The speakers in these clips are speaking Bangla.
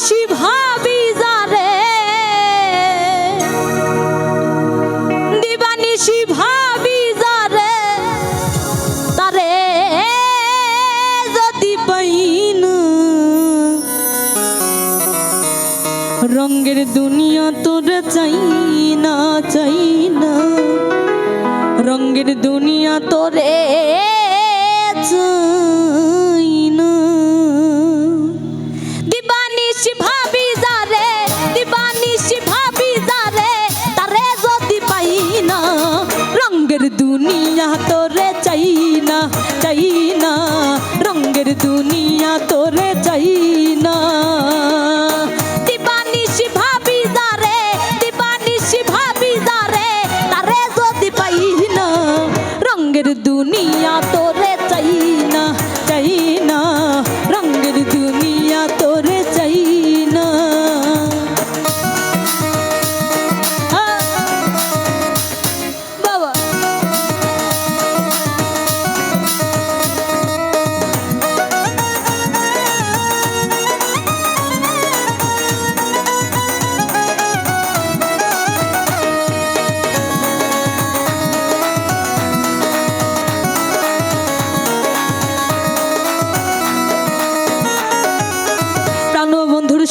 দিবানিশি ভাবি যারে। দিবানিশি ভাবি যারে। তারে যদি পাইন। রঙের দুনিয়া তোর চাই না চাই না। রঙের দুনিয়া তোরে দুনিয়া তোরে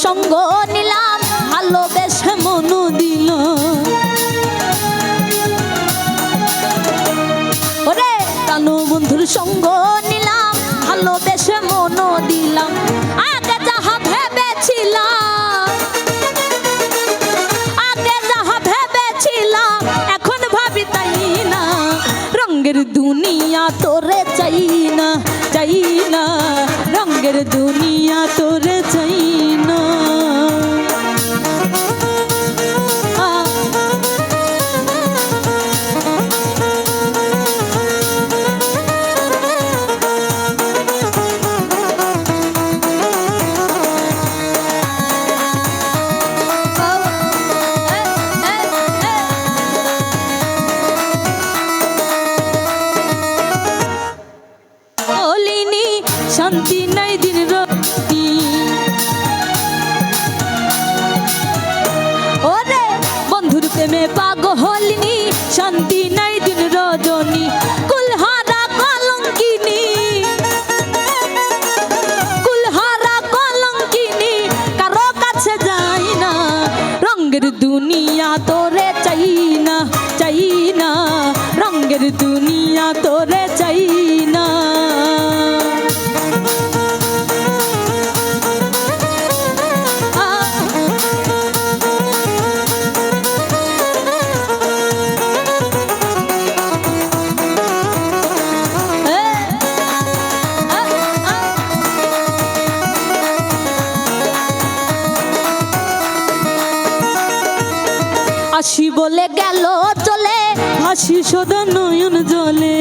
সঙ্গ নিলাম, ভালোবেসে মন দিল। ওরে প্রাণবন্ধুর সঙ্গ নিলাম, ভালোবেসে মন দিলাম, আগে যাহা যাহা এখন ভাবি তাই না, রঙের দুনিয়া তোরে চাই শান্তি নাই দিন রজনী, কুলহারা কলঙ্কিনী। কুলহারা কলঙ্কিনী, কারও কাছে যাই না, রঙের দুনিয়া তোরে চাই না চাই না, রঙের দুনিয়া তোরে চাই আসি বলে গেল চলে হাসি সদা নয়ন জলে।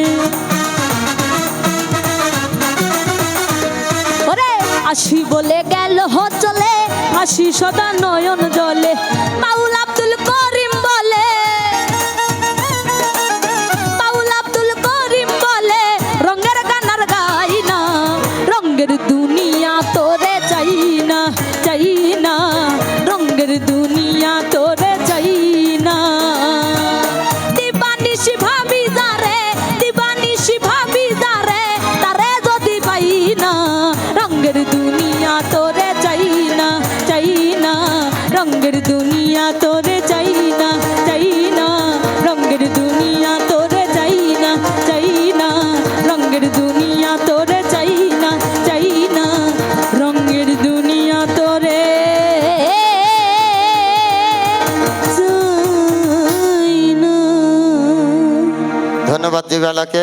আসি বলে গেল হ চলে হাসি সদা নয়ন জলে। তোরে চাই না চাই না। রঙের দুনিয়া তোরে চাই না চাই না। রঙের দুনিয়া তোরে চাই না চাই না। রঙের দুনিয়া তোরে চাই না চাই না। রঙের দুনিয়া তোরে ধন্যবাদ দিবালাকে।